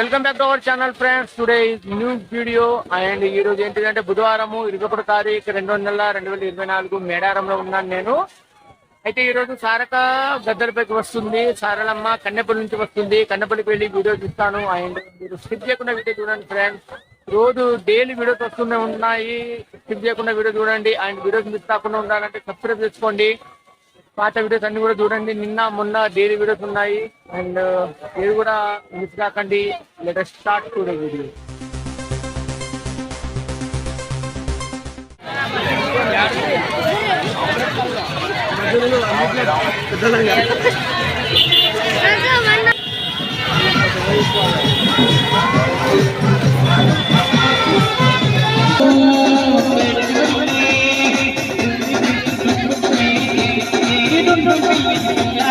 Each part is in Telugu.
Welcome back to our channel friends. Today new video. And ఈ రోజు ఏంటిదంటే బుధవారము ఇరవై ఒకటో తారీఖు రెండు నెల రెండు వేల ఇరవై నాలుగు మేడారంలో ఉన్నాను నేను. అయితే ఈ రోజు సారక గద్దలపైకి వస్తుంది. సారలమ్మ కన్నెపల్లి నుంచి వస్తుంది. కన్నెపల్లికి వెళ్ళి వీడియో చూస్తాను. అండ్ మీరు స్కిప్ చేయకుండా వీడియో చూడండి ఫ్రెండ్స్. రోజు డైలీ వీడియోస్ వస్తూనే ఉన్నాయి. స్కిప్ చేయకుండా వీడియో చూడండి. అండ్ వీడియోస్ మిస్ కాకుండా ఉండాలంటే సబ్స్క్రైబ్ చేసుకోండి. పాత వీడియోస్ అన్ని కూడా చూడండి. నిన్న మొన్న డైలీ వీడియోస్ ఉన్నాయి. అండ్ uh, మీరు కూడా మిస్ కాకండి. లెటర్ స్టార్ట్ టుడే వీడియో పెద్దలంగా. ఫ్రెండ్స్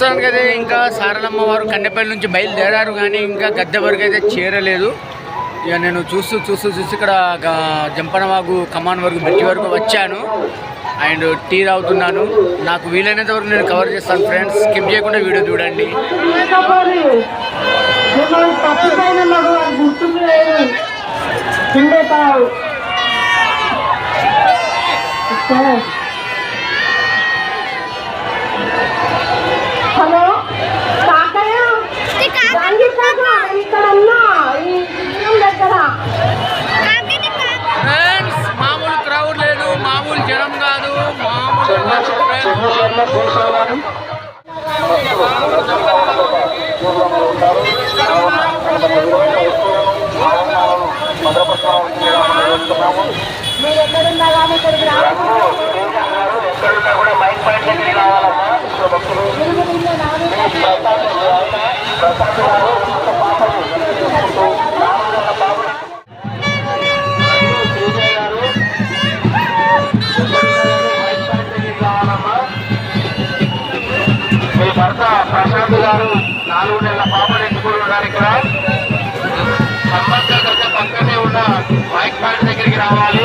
ప్రస్తుతానికి అయితే ఇంకా సారలమ్మ వారు కన్నెపల్లి నుంచి బయలుదేరారు కానీ ఇంకా గద్దె వరకు అయితే చేరలేదు. ఇక నేను చూస్తూ చూస్తూ చూసి ఇక్కడ జంపనవాగు కమాన్ వరకు బ్రిడ్జి వరకు వచ్చాను. అండ్ టీ తాగుతున్నాను. నాకు వీలైనంత వరకు నేను కవర్ చేస్తాను ఫ్రెండ్స్. స్కిప్ చేయకుండా వీడియో చూడండి. లేకపోతే మామూలు మీరు ఎక్కడున్నా కానీ ఇక్కడికి రావాలి భక్తులు నాలుగు నెలల పాపను ఎత్తుకుని ఉన్నారు ఇక్కడ. సంబంధ గత పక్కనే ఉన్న మైక్ పాయింట్ దగ్గరికి రావాలి.